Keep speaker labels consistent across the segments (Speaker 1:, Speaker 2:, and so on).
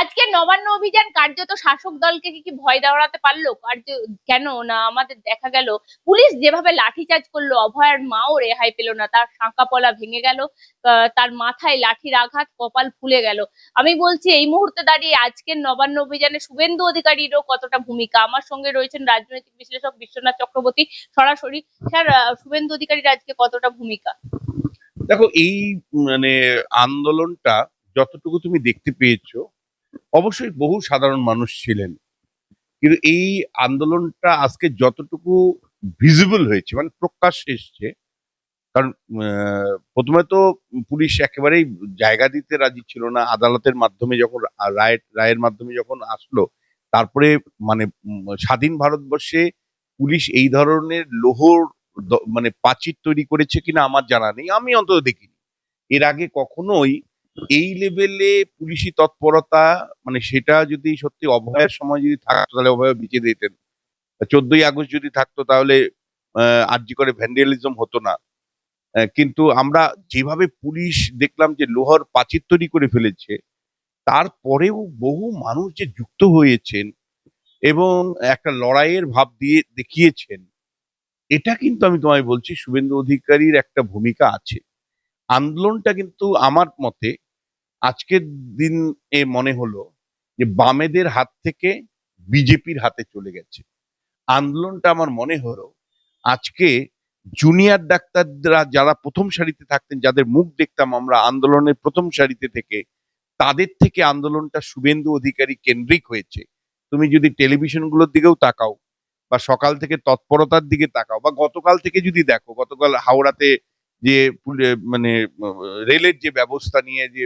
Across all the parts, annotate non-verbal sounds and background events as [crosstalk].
Speaker 1: আজকে নবান্ন অভিযান, কার্যত শাসক দলকে কি ভয় দাঁড়াতে পারল? কার্য, কেন না আমাদের দেখা গেল? পুলিশ যেভাবে লাঠিচার্জ করল, অভয়ার মাও রেহাই পেল না, তার শাঁকা পলা ভেঙে গেল তার মাথায় লাঠির আঘাত, কপাল ফুলে গেল। আমি বলছি, এই মুহূর্তে দাঁড়িয়ে আজকের নবান্ন অভিযানে শুভেন্দু অধিকারীরও কতটা ভূমিকা? আমার সঙ্গে রয়েছেন রাজনৈতিক বিশ্লেষক বিশ্বনাথ চক্রবর্তী। সরাসরি, স্যার শুভেন্দু অধিকারীর আজকে কতটা ভূমিকা?
Speaker 2: দেখো, এই মানে আন্দোলনটা যতটুকু তুমি দেখতে পেয়েছ, অবশ্যই বহু সাধারণ মানুষ ছিলেন। কিন্তু এই আন্দোলনটা আজকে যতটুকু ভিজিবল হয়েছে মানে প্রকাশ এসছে, কারণ প্রথমে তো পুলিশ একেবারেই জায়গা দিতে রাজি ছিল না, আদালতের মাধ্যমে যখন রায় রায়ের মাধ্যমে যখন আসলো, তারপরে মানে স্বাধীন ভারতবর্ষে পুলিশ এই ধরনের লোহর মানে প্রাচীর তৈরি করেছে কিনা আমার জানা নেই, আমি অন্তত দেখিনি। এর আগে কখনোই এই লেভেলে পুলিশি তৎপরতা মানে সেটা যদি সত্যি অভয়ের সময় যদি থাকতো, তাহলে অভয় বিচে দিতেন চোদ্দই আগস্ট যদি থাকতো, তাহলে আর্জি করে ভ্যান্ডালিজম হতো না। কিন্তু আমরা যেভাবে পুলিশ দেখলাম যে লোহার প্রাচীর তৈরি করে ফেলেছে, তারপরেও বহু মানুষ যে যুক্ত হয়েছেন এবং একটা লড়াইয়ের ভাব দিয়ে দেখিয়েছেন, এটা কিন্তু আমি তোমায় বলছি, শুভেন্দু অধিকারীর একটা ভূমিকা আছে। আন্দোলনটা কিন্তু আমার মতে আজকের দিন এ মনে হলো যে বামেদের হাত থেকে বিজেপির হাতে চলে গেছে। আন্দোলনটা আমার মনে হলো আজকে জুনিয়র ডাক্তাররা যারা প্রথম সারিতে থাকতেন, যাদের মুখ দেখতাম আমরা আন্দোলনের প্রথম সারিতে থেকে, তাদের থেকে আন্দোলনটা শুভেন্দু অধিকারী কেন্দ্রিক হয়েছে। তুমি যদি টেলিভিশনগুলোর দিকেও তাকাও বা সকাল থেকে তৎপরতার দিকে তাকাও বা গতকাল থেকে যদি দেখো, গতকাল হাওড়াতে যে মানে রেলের যে ব্যবস্থা নিয়ে যে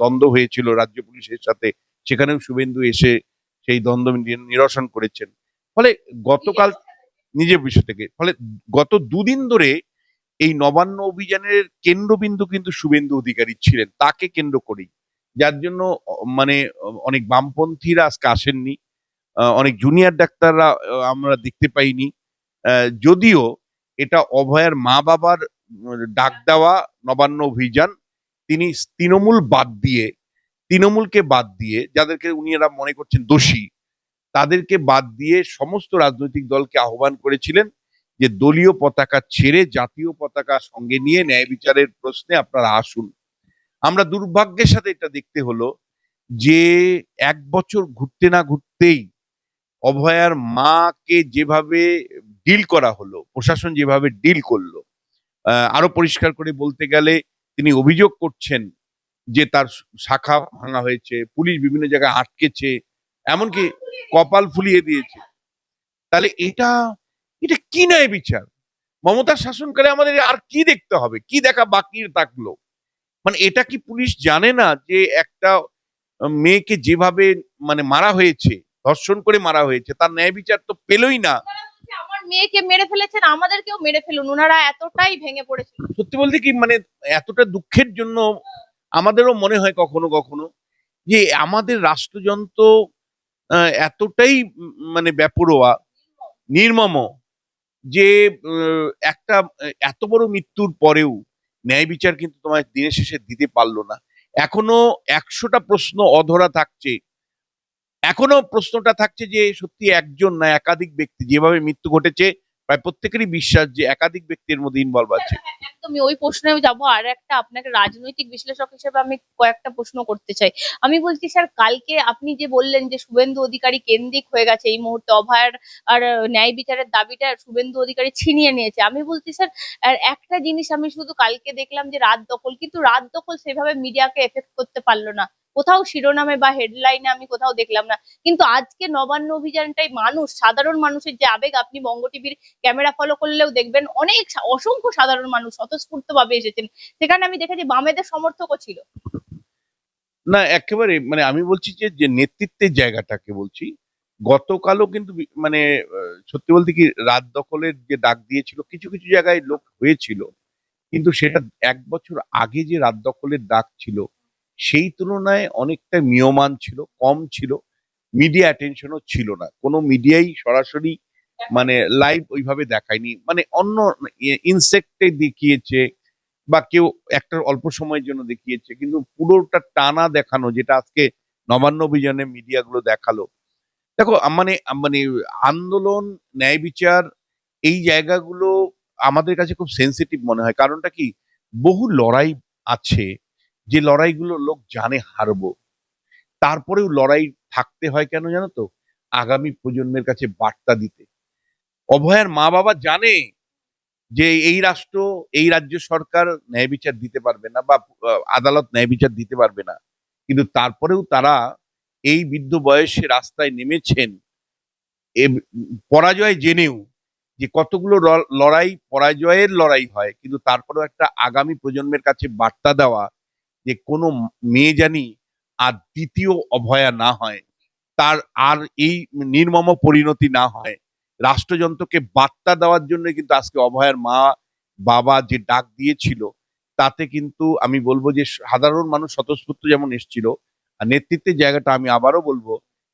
Speaker 2: দ্বন্দ্ব হয়েছিল রাজ্য পুলিশের সাথে, সেখানেও শুভেন্দু এসে সেই দ্বন্দ্ব নিরসন করেছেন। ফলে গতকাল নিজের বিষয় থেকে, ফলে গত দুদিন ধরে এই নবান্ন অভিযানের কেন্দ্রবিন্দু কিন্তু শুভেন্দু অধিকারী ছিলেন, তাকে কেন্দ্র করেই। যার জন্য মানে অনেক বামপন্থীরা আজকে আসেননি অনেক জুনিয়র ডাক্তাররা আমরা দেখতে পাইনি। যদিও এটা অভয়ার মা বাবার ডাক দেওয়া, নবান্ন অভিযান, তিনি তৃণমূল বাদ দিয়ে, তৃণমূলকে বাদ দিয়ে, যাদেরকে উনিরা মনে করছেন দোষী, তাদেরকে বাদ দিয়ে সমস্ত রাজনৈতিক দলকে আহ্বান করেছিলেন যে দলীয় পতাকা ছেড়ে জাতীয় পতাকা সঙ্গে নিয়ে ন্যায় বিচারের প্রশ্নে আপনারা আসুন। আমরা দুর্ভাগ্যের সাথে এটা দেখতে হলো যে এক বছর ঘুরতে না ঘুরতেই অভয়ার মাকে যেভাবে ডিল করা হলো, প্রশাসন যেভাবে ডিল করল আরও পরিষ্কার করে বলতে গেলে তিনি অভিযোগ করছেন যে তার শাখা ভাঙা হয়েছে, পুলিশ বিভিন্ন জায়গায় আটকেছে, এমনকি কপাল ফুলিয়ে দিয়েছে। তাহলে এটা এটা কি ন্যায় বিচার? মমতার শাসনকালে আমাদের আর কি দেখতে হবে? কি দেখা বাকি থাকল? মানে এটা কি পুলিশ জানে না যে একটা মেয়েকে যেভাবে মানে মারা হয়েছে, ধর্ষণ করে মারা হয়েছে, তার ন্যায় বিচার তো পেলই না।
Speaker 1: মেয়েকে মেরে ফেলেছেন, আমাদেরকেও মেরে ফেলুন। ওনারা এতটাই ভেঙে পড়েছিল
Speaker 2: সত্যি বলতে কি মানে এতটা দুঃখের জন্য আমাদেরও মনে হয় কখনো কখনো যে আমাদের রাষ্ট্রযন্ত্র এতটাই মানে ব্যাপরোয়া, নির্মম যে একটা, এত বড় মৃত্যুর পরেও ন্যায় বিচার কিন্তু তোমার দিনের শেষে দিতে পারল না। এখনও একশোটা প্রশ্ন অধরা থাকছে। এখনও প্রশ্নটা থাকছে যে সত্যি একজন না একাধিক ব্যক্তি যেভাবে মৃত্যু ঘটেছে, প্রায় প্রত্যেকেরই বিশ্বাস যে একাধিক ব্যক্তির মধ্যে ইনভলভ আছে।
Speaker 1: একদমই। ওই প্রশ্নেও যাব। আর একটা আপনাকে রাজনৈতিক বিশ্লেষক হিসেবে আমি কয়েকটা প্রশ্ন করতে চাই। আমি বলছি, স্যার, কালকে আপনি যে বললেন যে শুভেন্দু অধিকারী কেন্দ্রিক হয়ে গেছে, এই মুহূর্তে অভয়ার আর ন্যায় বিচারের দাবিটা শুভেন্দু অধিকারী ছিনিয়ে নিয়েছে। আমি বলছি, স্যার, আর একটা জিনিস আমি শুধু কালকে দেখলাম যে রাত দখল, কিন্তু রাত দখল সেভাবে মিডিয়াকে এফেক্ট করতে পারল না। কোথাও শিরোনামে বা হেডলাইনে আমি কোথাও দেখলাম না। কিন্তু আজকে নবান্ন অভিযানটাই মানুষ, সাধারণ মানুষের যে আবেগ, আপনি বঙ্গ টিভির ক্যামেরা ফলো করলেও দেখবেন অনেক অসংখ্য সাধারণ মানুষ স্বতঃস্ফূর্ত ভাবে এসেছেন। সেখানে আমি দেখেছি বামেদের সমর্থকও ছিল।
Speaker 2: না, একেবারে মানে আমি বলছি যে যে নেতৃত্বের জায়গাটাকে বলছি, গতকালও কিন্তু মানে সত্যি বলতে কি, রাত দখলের যে ডাক দিয়েছিল, কিছু কিছু জায়গায় লোক হয়েছিল। কিন্তু সেটা এক বছর আগে যে রাত দখলের ডাক ছিল সেই তুলনায় অনেকটা মিয়মান ছিল, কম ছিল। মিডিয়া অ্যাটেনশনও ছিল না। কোনো মিডিয়াই সরাসরি মানে লাইভ ওইভাবে দেখায়নি। মানে অন্য ইনসেক্টে দেখিয়েছে বা কেউ একটা অল্প সময়ের জন্য দেখিয়েছে, কিন্তু পুরোটা টানা দেখানো যেটা আজকে নবান্ন অভিযানে মিডিয়াগুলো দেখাল। দেখো মানে মানে আন্দোলন, ন্যায় বিচার এই জায়গাগুলো আমাদের কাছে খুব সেন্সিটিভ মনে হয়। কারণটা কি? বহু লড়াই আছে যে লড়াইগুলো লোক জানে হারবো, তারপরেও লড়াই থাকতে হয় কেন জানো তো? আগামী প্রজন্মের কাছে বার্তা দিতে। অভয়ার মা বাবা জানে যে এই রাষ্ট্র, এই রাজ্য সরকার ন্যায় বিচার দিতে পারবে না বা আদালত ন্যায় বিচার দিতে পারবে না। কিন্তু তারপরেও তারা এই বৃদ্ধ বয়সে রাস্তায় নেমেছেন পরাজয় জেনেও যে কতগুলো লড়াই পরাজয়ের লড়াই হয়। কিন্তু তারপরেও একটা আগামী প্রজন্মের কাছে বার্তা দেওয়া যে কোনো মেয়ে জানি আর দ্বিতীয় অভয়া না হয়, তার আর এই নির্মম পরিণতি না হয়। রাষ্ট্রযন্ত্রকে বার্তা দেওয়ার জন্য কিন্তু আজকে অভয়ার মা, বাবা যে ডাক দিয়েছিল, তাতে কিন্তু আমি বলব যে সাধারণ মানুষ স্বতঃস্ফূর্ত যেমন এসেছিল, আর নেতৃত্বের জায়গাটা আমি আবারও বলব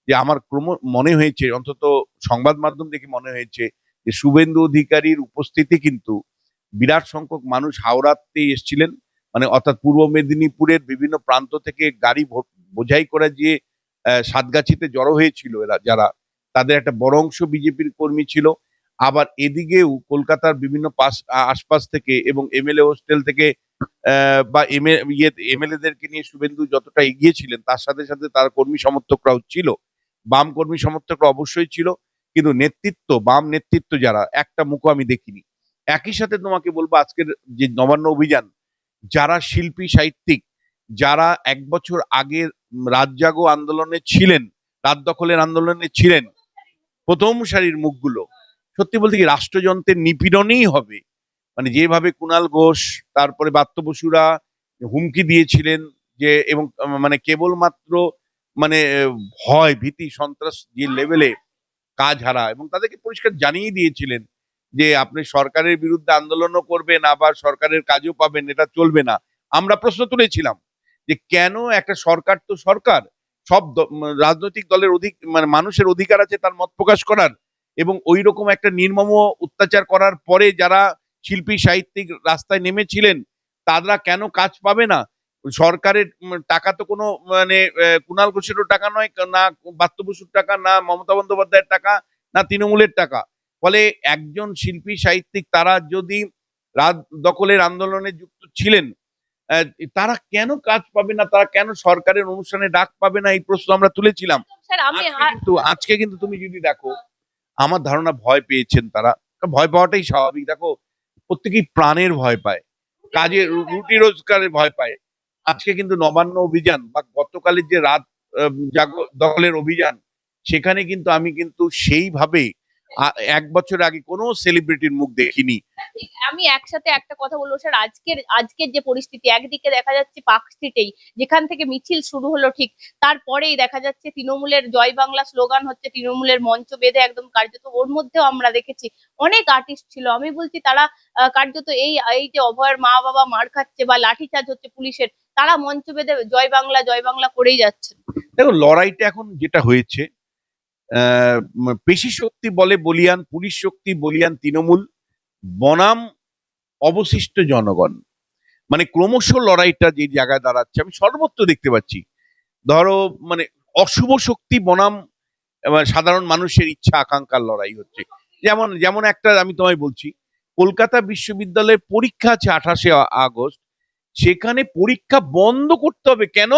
Speaker 2: যে আমার ক্রম মনে হয়েছে, অন্তত সংবাদ মাধ্যম দেখে মনে হয়েছে যে শুভেন্দু অধিকারীর উপস্থিতি কিন্তু বিরাট সংখ্যক মানুষ হাওড়াতে এসেছিলেন। মানে অর্থাৎ পূর্ব মেদিনীপুরের বিভিন্ন প্রান্ত থেকে গাড়ি বোঝাই করে যে সাতগাছিতে জড়ো হয়েছিল এরা, যারা, তাদের একটা বড় অংশ বিজেপির কর্মী ছিল। আবার এদিকেও কলকাতার বিভিন্ন পাশ আশপাশ থেকে এবং এমএলএ হোস্টেল থেকে বা এমএ ইয়ে এমএলএদেরকে নিয়ে শুভেন্দু যতটা এগিয়েছিলেন তার সাথে সাথে তার কর্মী সমর্থকরাও ছিল। বাম কর্মী সমর্থকরা অবশ্যই ছিল, কিন্তু নেতৃত্ব, বাম নেতৃত্ব যারা, একটা মুখও আমি দেখিনি। একই সাথে তোমাকে বলব আজকের যে নবান্ন অভিযান যারা শিল্পী, সাহিত্যিক, যারা এক বছর আগে রাত জাগো আন্দোলনে ছিলেন, রাত দখলের আন্দোলনে ছিলেন, প্রথম সারির মুখগুলো, সত্যি বলতে কি রাষ্ট্রযন্ত্রের নিপীড়নই হবে। মানে যেভাবে কুণাল ঘোষ, তারপরে বাত্য বসুরা হুমকি দিয়েছিলেন যে, এবং মানে কেবলমাত্র মানে ভয়, ভীতি, সন্ত্রাস যে লেভেলে কাজ হারা এবং তাদেরকে পরিষ্কার জানিয়ে দিয়েছিলেন যে আপনি সরকারের বিরুদ্ধে আন্দোলনও করবেন, আবার সরকারের কাজও পাবেন, এটা চলবে না। আমরা প্রশ্ন তুলেছিলাম যে কেন একটা সরকার তো সরকার? সব রাজনৈতিক দলের অধিক মানে মানুষের অধিকার আছে তার মত প্রকাশ করার এবং ওই রকম একটা নির্মম অত্যাচার করার পরে যারা শিল্পী, সাহিত্যিক রাস্তায় নেমেছিলেন, তারা কেন কাজ পাবে না? সরকারের টাকা তো কোনো মানে কুণাল ঘোষেরও টাকা নয়, না বাত্য বসুর টাকা, না মমতা বন্দ্যোপাধ্যায়ের টাকা, না তৃণমূলের টাকা। ফলে একজন শিল্পী সাহিত্যিক তারা যদি রাত দখলের আন্দোলনে যুক্ত ছিলেন তারা কেন কাজ পাবে না? তারা কেন সরকারের অনুষ্ঠানে ডাক পাবে না? এই প্রশ্ন আমরা তুলেছিলাম। কিন্তু আজকে কিন্তু তুমি যদি দেখো আমার ধারণা ভয় পেয়েছেন তারা। ভয় পাওয়াটাই স্বাভাবিক। দেখো প্রত্যেকেই প্রাণের ভয় পায় কাজে রুটি রোজগারের ভয় পায়। আজকে কিন্তু নবান্ন অভিযান বা গতকালের যে রাত দখলের অভিযান সেখানে কিন্তু আমি কিন্তু সেইভাবে এক বছর আগে কোনো সেলিব্রিটির মুখ দেখিনি।
Speaker 1: আমি একসাথে একটা কথা বলব স্যার আজকের আজকের যে পরিস্থিতি একদিকে দেখা যাচ্ছে পার্ক স্ট্রিটেই যেখান থেকে মিছিল শুরু হলো ঠিক তারপরেই দেখা যাচ্ছে তৃণমূলের জয় বাংলা স্লোগান হচ্ছে তৃণমূলের মঞ্চ বেঁধে একদম কার্যত ওর মধ্যেও আমরা দেখেছি অনেক আর্টিস্ট ছিল আমি বলছি তারা কার্যত এই এই যে অভয়ের মা বাবা মার খাচ্ছে বা লাঠিচার্জ হচ্ছে পুলিশের তারা মঞ্চ বেঁধে জয় বাংলা জয় বাংলা করেই যাচ্ছেন।
Speaker 2: দেখো লড়াইটা এখন যেটা হয়েছে পেশি শক্তি বলে বলিয়ান, পুলিশ শক্তি বলিয়ান তৃণমূল, বনাম অবশিষ্ট জনগণ। মানে ক্রমশ লড়াইটা যে জায়গায় দাঁড়াচ্ছে, আমি সর্বত্র দেখতে পাচ্ছি। ধরো মানে অশুভ শক্তি, বনাম সাধারণ মানুষের ইচ্ছা, আকাঙ্ক্ষার লড়াই হচ্ছে। যেমন যেমন একটা আমি তোমায় বলছি, কলকাতা বিশ্ববিদ্যালয়ের পরীক্ষা আছে আঠাশে আগস্ট। সেখানে পরীক্ষা বন্ধ করতে হবে। কেন?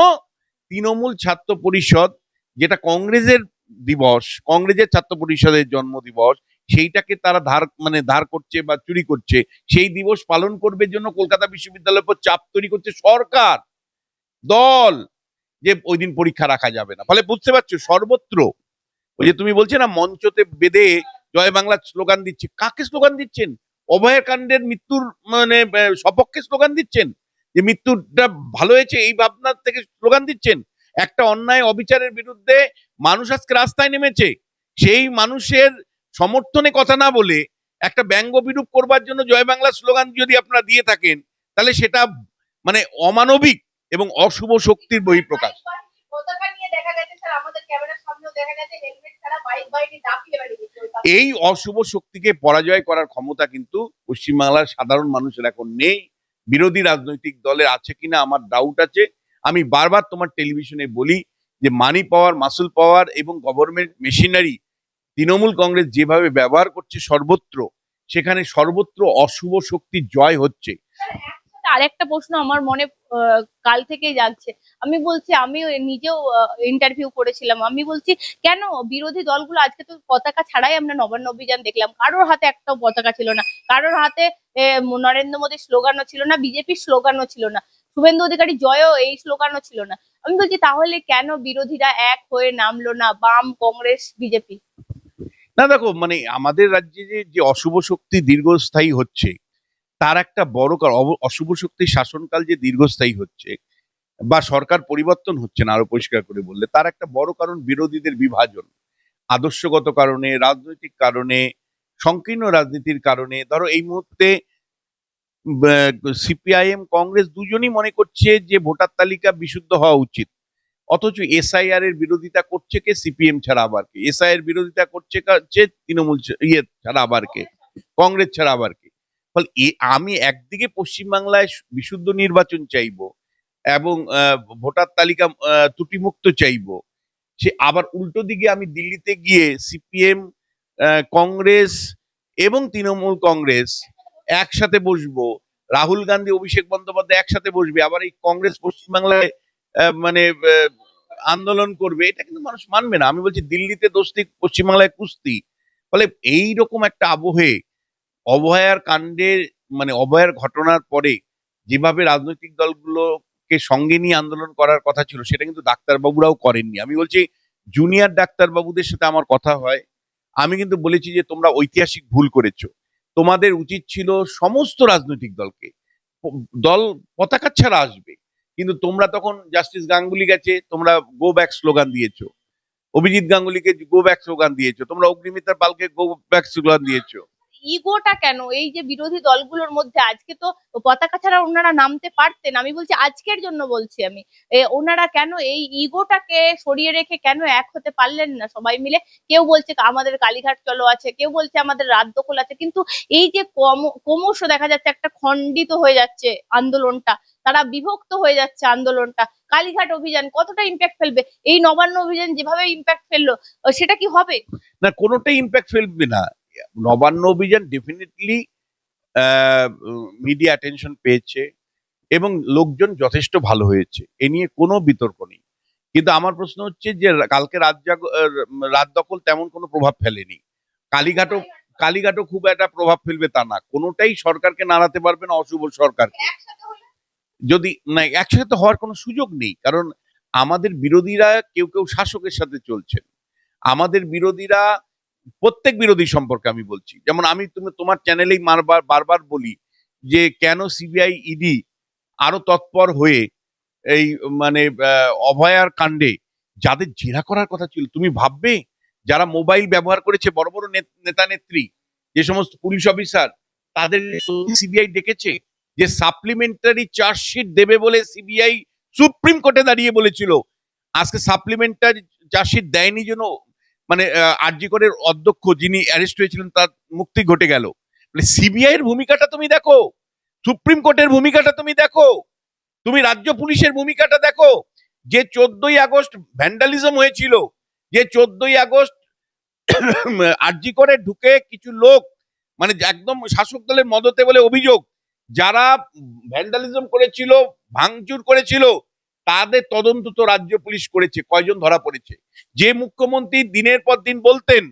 Speaker 2: তৃণমূল ছাত্র পরিষদ, যেটা কংগ্রেসের দিবস, কংগ্রেসের ছাত্র পরিষদের জন্ম দিবস, সেইটাকে তারা ধার মানে ধার করছে বা চুরি করছে, সেই দিবস পালন করবে জন্য কলকাতা বিশ্ববিদ্যালয়ের উপর চাপ তৈরি করছে সরকার, দল, যে ওই দিন পরীক্ষা রাখা যাবে না। ফলে বুঝতে পারছ, সর্বত্র ওই যে তুমি বলছে না, মঞ্চতে বেঁধে জয় বাংলা স্লোগান দিচ্ছে, কাকে স্লোগান দিচ্ছেন? অভয়ের কাণ্ডের মৃত্যুর মানে সপক্ষে স্লোগান দিচ্ছেন? যে মৃত্যুটা ভালো হয়েছে, এই ভাবনা থেকে স্লোগান দিচ্ছেন? একটা অন্যায় অবিচারের বিরুদ্ধে মানুষ আজকে রাস্তায় নেমেছে। সেই মানুষের সমর্থনে কথা না বলে একটা ব্যঙ্গ বিরূপ করবার জন্য জয় বাংলা স্লোগান যদি আপনারা দিয়ে থাকেন তাহলে সেটা মানে অমানবিক এবং অশুভ শক্তির বহিঃপ্রকাশ। এই অশুভ শক্তিকে পরাজয় করার ক্ষমতা কিন্তু পশ্চিমবাংলার সাধারণ মানুষের এখন নেই। বিরোধী রাজনৈতিক দলের আছে কিনা আমার ডাউট আছে। আমি বারবার তোমার টেলিভিশনে বলি যে মানি পাওয়ার মাসুল পাওয়ার এবং গভর্নমেন্ট মেশিনারি তৃণমূল কংগ্রেস যেভাবে ব্যবহার করছে সর্বত্র, সেখানে সর্বত্র অশুভ শক্তির জয় হচ্ছে।
Speaker 1: আরেকটা প্রশ্ন আমার মনে কাল থেকেই যাচ্ছে আমি বলছি, আমিও নিজেও ইন্টারভিউ করেছিলাম। আমি বলছি, কেন বিরোধী দলগুলো আজকে তো পতাকা ছাড়াই আমরা নবান্ন অভিযান দেখলাম? কারোর হাতে একটাও পতাকা ছিল না। কারোর হাতে নরেন্দ্র মোদীর স্লোগানও ছিল না, বিজেপির স্লোগানও ছিল না। শুভেন্দু অধিকারী জয়ও এই স্লোগানও ছিল না। আমি বলছি, তাহলে কেন বিরোধীরা এক হয়ে নামলো না বাম, কংগ্রেস, বিজেপি?
Speaker 2: না, দেখো মানে আমাদের রাজ্যে যে যে অশুভ শক্তি দীর্ঘস্থায়ী হচ্ছে, তার একটা বড় কারণ অশুভ শক্তির শাসনকাল যে দীর্ঘস্থায়ী হচ্ছে, বা সরকার পরিবর্তন হচ্ছে না আরও পরিষ্কার করে বললে, তার একটা বড় কারণ বিরোধীদের বিভাজন। আদর্শগত কারণে, রাজনৈতিক কারণে, সংকীর্ণ রাজনীতির কারণে, ধরো এই মুহূর্তে সিপিআইএম কংগ্রেস দুজনই মনে করছে যে ভোটার তালিকা বিশুদ্ধ হওয়া উচিত। অথচ এসআইআর এর বিরোধিতা করছে কে সিপিএম ছাড়া আবার কে? এসআইআর বিরোধিতা করছে কা- যে তৃণমূল ইয়ে ছাড়া আবার কে? কংগ্রেস ছাড়া আবার কে? ফলে আমি একদিকে পশ্চিমবাংলায় বিশুদ্ধ নির্বাচন চাইব এবং ভোটার তালিকা ত্রুটিমুক্ত চাইব, সে আবার উল্টো দিকে আমি দিল্লিতে গিয়ে সিপিএম কংগ্রেস এবং তৃণমূল কংগ্রেস একসাথে বসবো। রাহুল গান্ধী, অভিষেক বন্দ্যোপাধ্যায় একসাথে বসবে, আবার এই কংগ্রেস পশ্চিমবাংলায় মানে আন্দোলন করবে, এটা কিন্তু মানুষ মানবে না। আমি বলছি দিল্লিতে দোস্তি পশ্চিমবাংলায় কুস্তি। ফলে এই রকম একটা আবহে অভয়ার কাণ্ডের মানে অভয়ার ঘটনার পরে যেভাবে রাজনৈতিক দলগুলোকে সঙ্গে নিয়ে আন্দোলন করার কথা ছিল, সেটা কিন্তু ডাক্তারবাবুরাও করেননি। আমি বলছি জুনিয়র ডাক্তারবাবুদের সাথে আমার কথা হয়। আমি কিন্তু বলেছি যে তোমরা ঐতিহাসিক ভুল করেছ। তোমাদের উচিত ছিল সমস্ত রাজনৈতিক দলকে। দল পতাকা ছাড়া আসবে। কিন্তু তোমরা তখন জাস্টিস গাঙ্গুলি গেছে, তোমরা গো ব্যাক স্লোগান দিয়েছ। অভিজিৎ গাঙ্গুলিকে গো ব্যাক স্লোগান দিয়েছ, তোমরা অগ্নিমিত্রা পালকে গো ব্যাক স্লোগান দিয়েছ।
Speaker 1: ইগোটা কেন? এই যে বিরোধী দলগুলোর মধ্যে আজকে তো পতাকা ছাড়া ওনারা নামতে পারতেন। আমি বলছি, আজকের জন্য বলছি আমি। ওনারা কেন এই ইগোটাকে সরিয়ে রেখে কেন এক হতে পারলেন না? সবাই মিলে কেউ বলছে, আমাদের কালীঘাট চলো আছে। কেউ বলছে, আমাদের রাত দখল আছে। কিন্তু এই যে ক্রমশ দেখা যাচ্ছে একটা খণ্ডিত হয়ে যাচ্ছে আন্দোলনটা। তারা বিভক্ত হয়ে যাচ্ছে আন্দোলনটা। কালীঘাট অভিযান কতটা ইম্প্যাক্ট ফেলবে? এই নবান্ন অভিযান যেভাবে ইম্প্যাক্ট ফেলল, সেটা কি হবে?
Speaker 2: না, কোনোটাই ইম্প্যাক্ট ফেলবে না। নবান্ন অভিযান ডেফিনেটলি মিডিয়া অ্যাটেনশন পেয়েছে এবং লোকজন যথেষ্ট ভালো হয়েছে। এ নিয়ে কোনো বিতর্ক নেই। কিন্তু আমার প্রশ্ন হচ্ছে যে কালকে রাত জাগ- রাত দখল তেমন কোনো প্রভাব ফেলেনি। কালীঘাটও কালীঘাটও খুব একটা প্রভাব ফেলবে তা না। কোনোটাই সরকারকে নাড়াতে পারবে না অশুভ সরকারকে। যদি না একসাথে তো হওয়ার কোনো সুযোগ নেই। কারণ আমাদের বিরোধীরা কেউ কেউ শাসকের সাথে চলছেন। আমাদের বিরোধীরা প্রত্যেক বিরোধী সম্পর্কে আমি বলছি। যেমন আমি তুমি, তোমার চ্যানেলেই বারবার বারবার বলি যে, কেন সিবিআই ইডি আরও তৎপর হয়ে এই মানে অভয়ার কাণ্ডে যাদের জেরা করার কথা ছিল, তুমি ভাববে? যারা মোবাইল ব্যবহার করেছে, বড় বড় নেতা নেত্রী, যে সমস্ত পুলিশ অফিসার, তাদের সিবিআই ডেকেছে যে সাপ্লিমেন্টারি চার্জশিট দেবে বলে সিবিআই সুপ্রিম কোর্টে দাঁড়িয়ে বলেছিল। আজকে সাপ্লিমেন্টারি চার্জশিট দেয়নি জন্য মানে আরজিকরের অধ্যক্ষ যিনি অ্যারেস্ট হয়েছিলেন, তার মুক্তি ঘটে গেল। মানে সিবিআই এর ভূমিকাটা তুমি দেখো। সুপ্রিম কোর্টের ভূমিকাটা তুমি দেখো। তুমি রাজ্য পুলিশের ভূমিকাটা দেখো। যে চোদ্দই আগস্ট ভ্যান্ডালিজম হয়েছিল, যে চোদ্দই আগস্ট [coughs] আরজি করে ঢুকে কিছু লোক মানে একদম শাসক দলের মদতে বলে অভিযোগ, যারা ভ্যান্ডালিজম করেছিল, ভাঙচুর করেছিল তাদের তদন্ত তো রাজ্য পুলিশ করেছে, কয়জন ধরা পড়েছে। যে মুখ্যমন্ত্রী দিনের পর দিন বলতেন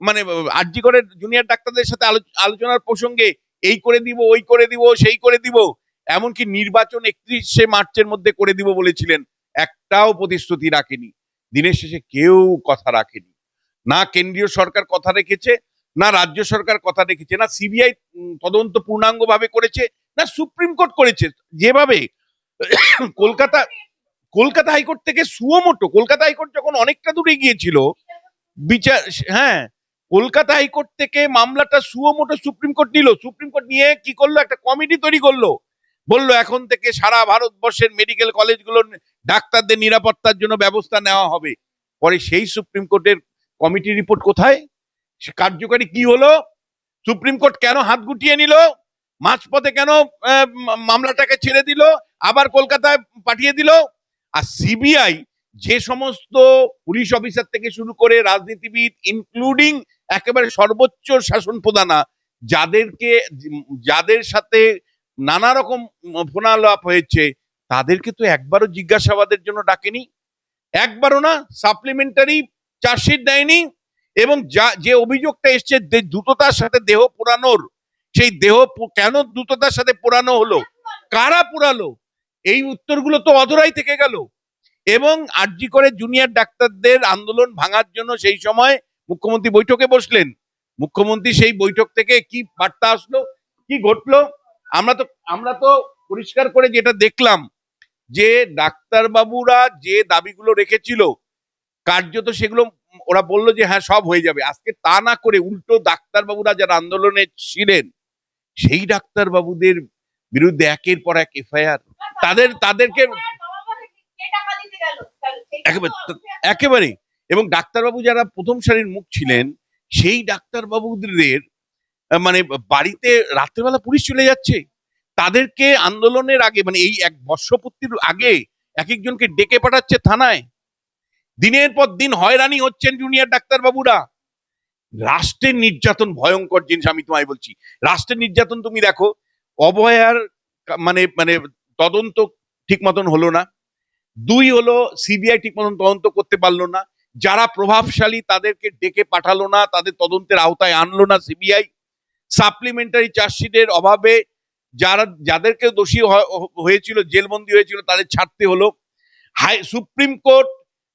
Speaker 2: মানে আরজি করে জুনিয়র ডাক্তারদের সাথে আলোচনার প্রসঙ্গে, এই করে দিব, ওই করে দিব, সেই করে দিব, এমনকি নির্বাচন একত্রিশে মার্চের মধ্যে করে দিব বলেছিলেন, একটাও প্রতিশ্রুতি রাখেনি। দিনের শেষে কেউ কথা রাখেনি। না কেন্দ্রীয় সরকার কথা রেখেছে, না রাজ্য সরকার কথা রেখেছে, না সিবিআই তদন্ত পূর্ণাঙ্গ ভাবে করেছে, না সুপ্রিম কোর্ট করেছে। যেভাবে কলকাতা কলকাতা হাইকোর্ট থেকে suo motu Kolkata high court যখন অনেকটা দূরে গিয়েছিল বিচার হ্যাঁ কলকাতা হাইকোর্ট থেকে মামলাটা সুয়োমোটো সুপ্রিম কোর্ট নিল। সুপ্রিম কোর্ট নিয়ে কি করল? একটা কমিটি তৈরি করল। বলল, এখন থেকে সারা ভারতবর্ষের মেডিকেল কলেজগুলো ডাক্তারদের নিরাপত্তার জন্য ব্যবস্থা নেওয়া হবে। পরে সেই সুপ্রিম কোর্টের কমিটি রিপোর্ট কোথায়? কার্যকারী কি হলো? সুপ্রিম কোর্ট কেন হাত গুটিয়ে নিল? মাঝপথে কেন মামলাটাকে ছেড়ে দিল, আবার কলকাতায় পাঠিয়ে দিল? আর সিবিআই যে সমস্ত পুলিশ অফিসার থেকে শুরু করে রাজনীতিবিদ ইনক্লুডিং একেবারে সর্বোচ্চ শাসন প্রধানা, যাদেরকে, যাদের সাথে নানা রকম ফোনালাপ হয়েছে, তাদেরকে তো একবারও জিজ্ঞাসাবাদের জন্য ডাকেনি। একবারও না সাপ্লিমেন্টারি চার্জশিট দেয়নি। এবং যা, যে অভিযোগটা এসছে দ্রুততার সাথে দেহ পোড়ানোর সেই দেহ কেন দ্রুততার সাথে পোড়ানো হলো? কারা পোড়ালো? এই উত্তরগুলো তো অধরাই থেকে গেল। এবং আরজি করে জুনিয়র ডাক্তারদের আন্দোলন ভাঙার জন্য সেই সময় মুখ্যমন্ত্রী বৈঠকে বসলেন। মুখ্যমন্ত্রী সেই বৈঠক থেকে কি বার্তা আসলো? কি ঘটলো? আমরা তো আমরা তো পরিষ্কার করে যেটা দেখলাম, যে ডাক্তার বাবুরা যে দাবিগুলো রেখেছিল, কার্যত সেগুলো ওরা বলল যে হ্যাঁ সব হয়ে যাবে। আজকে তা না করে উল্টো ডাক্তার বাবুরা যারা আন্দোলনে ছিলেন সেই ডাক্তার বাবুদের বিরুদ্ধে একের পর এক এফআইআর। তাদের, তাদেরকে একেবারে এবং ডাক্তারবাবু যারা প্রথম সারির মুখ ছিলেন, সেই ডাক্তারবাবুদের মানে বাড়িতে রাত্রেবেলা পুলিশ চলে যাচ্ছে। তাদেরকে আন্দোলনের আগে মানে এই এক বর্ষপূর্তির আগে এক একজনকে ডেকে পাঠাচ্ছে থানায়। দিনের পর দিন হয়রানি হচ্ছেন জুনিয়র ডাক্তারবাবুরা। রাষ্ট্রের নির্যাতন ভয়ঙ্কর জিনিস আমি তোমায় বলছি। রাষ্ট্রের নির্যাতন তুমি দেখো অবয়ার মানে মানে তদন্ত ঠিক মতন হলো না। দুই হলো, সিবিআই ঠিক মতন তদন্ত করতে পারল না। যারা প্রভাবশালী তাদেরকে ডেকে পাঠালো না, তাদের তদন্তের আওতায় আনলো না সিবিআই। সাপ্লিমেন্টারি চার্জশিটের অভাবে যারা, যাদেরকে দোষী হয়েছিল, জেলবন্দি হয়েছিল, তাদের ছাড়তে হলো। হাই, সুপ্রিম কোর্ট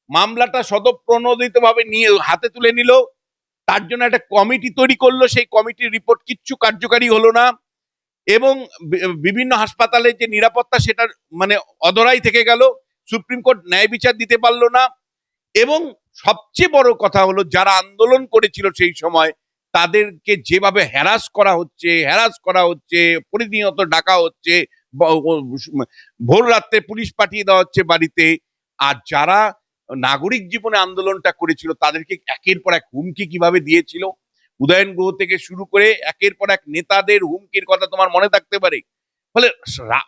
Speaker 2: মামলাটা স্বতঃপ্রণোদিত ভাবে নিয়ে, হাতে তুলে নিল। তার জন্য একটা কমিটি তৈরি করল, সেই কমিটির রিপোর্ট কিচ্ছু কার্যকারী হলো না। এবং বিভিন্ন হাসপাতালে যে নিরাপত্তা সেটার মানে অদরাই থেকে গেল, সুপ্রিম কোর্ট ন্যায় বিচার দিতে পারল না। এবং সবচেয়ে বড় কথা হলো, যারা আন্দোলন করেছিল সেই সময়, তাদেরকে যেভাবে হ্যারাস করা হচ্ছে হ্যারাস করা হচ্ছে প্রতিনিয়ত ডাকা হচ্ছে ভোর রাত্রে পুলিশ পাঠিয়ে দেওয়া হচ্ছে বাড়িতে। আর যারা নাগরিক জীবনে আন্দোলনটা করেছিল, তাদেরকে একের পর এক হুমকি কীভাবে দিয়েছিল? উদয়ন গ্রহ থেকে শুরু করে একের পর এক নেতাদের হুমকির কথা তোমার মনে থাকতে পারে? ফলে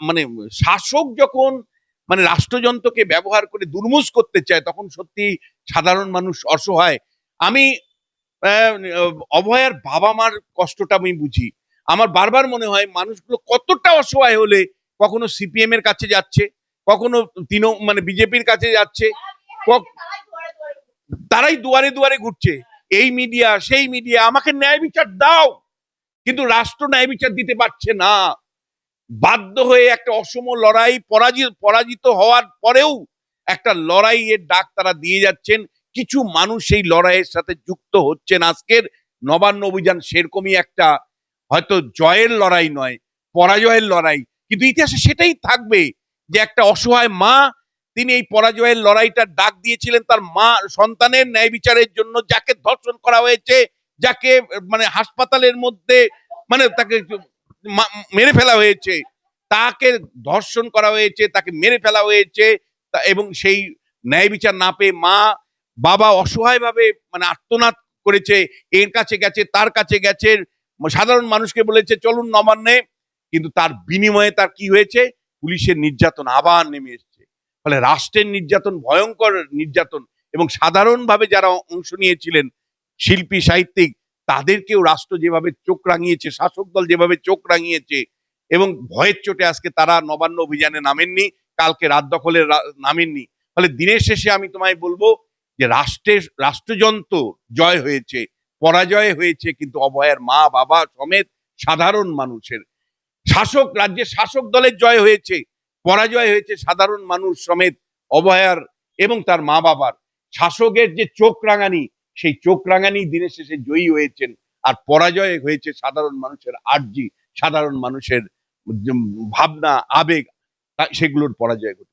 Speaker 2: মানে শাসক যখন মানে রাষ্ট্রযন্ত্রকে ব্যবহার করে দুর্মুষ করতে চায়, তখন সত্যি সাধারণ মানুষ অসহায়। আমি অভয়ার বাবা মার কষ্টটা আমি বুঝি। আমার বারবার মনে হয় মানুষগুলো কতটা অসহায় হলে কখনো সিপিএম এর কাছে যাচ্ছে, কখনো তিন মানে বিজেপির কাছে যাচ্ছে তারাই দুয়ারে দুয়ারে ঘুরছে। এই মিডিয়া সেই মিডিয়া আমাকে ন্যায় বিচার দাও। কিন্তু রাষ্ট্র ন্যায় বিচার দিতে পারছে না। বাধ্য হয়ে একটা অসম লড়াই পরাজিত পরাজিত হওয়ার পরেও একটা লড়াইয়ের ডাক তারা দিয়ে যাচ্ছেন। কিছু মানুষ সেই লড়াইয়ের সাথে যুক্ত হচ্ছেন আজকের। নবান্ন অভিযান সেরকমই একটা, হয়তো জয়ের লড়াই নয়, পরাজয়ের লড়াই। কিন্তু ইতিহাসে সেটাই থাকবে যে একটা অসহায় মা তিনি এই পরাজয়ের লড়াইটার ডাক দিয়েছিলেন তার মা সন্তানের ন্যায় বিচারের জন্য, যাকে ধর্ষণ করা হয়েছে, যাকে মানে হাসপাতালের মধ্যে মানে তাকে মেরে ফেলা হয়েছে, তাকে ধর্ষণ করা হয়েছে, তাকে মেরে ফেলা হয়েছে এবং সেই ন্যায় বিচার না পেয়ে মা বাবা অসহায়ভাবে মানে আর্তনাদ করেছে, এর কাছে গেছে, তার কাছে গেছে, সাধারণ মানুষকে বলেছে, চলুন নবান্নে। কিন্তু তার বিনিময়ে তার কি হয়েছে? পুলিশের নির্যাতন আবার নেমে এসছে। ফলে রাষ্ট্রের নির্যাতন, ভয়ঙ্কর নির্যাতন এবং সাধারণভাবে যারা অংশ নিয়েছিলেন, শিল্পী, সাহিত্যিক, তাদেরকেও রাষ্ট্র যেভাবে চোখ রাঙিয়েছে, শাসক দল যেভাবে চোখ রাঙিয়েছে এবং ভয়ের চোটে আজকে তারা নবান্ন অভিযানে নামেননি, কালকে রাত দখলে নামেননি। ফলে দিনের শেষে আমি তোমায় বলব যে রাষ্ট্রের, রাষ্ট্রযন্ত্র জয় হয়েছে, পরাজয় হয়েছে, কিন্তু অভয়ের মা, বাবা সমেত সাধারণ মানুষের। শাসক, রাজ্যের শাসক দলের জয় হয়েছে পরাজয় হয়েছে সাধারণ মানুষ সমেত অভয়ার এবং তার মা বাবার শাসকের যে চোখ রাঙানি, সেই চোখ রাঙানি দিনের শেষে জয়ী হয়েছেন। আর পরাজয় হয়েছে সাধারণ মানুষের আর্জি, সাধারণ মানুষের ভাবনা, আবেগ সেগুলোর পরাজয় ঘটেছে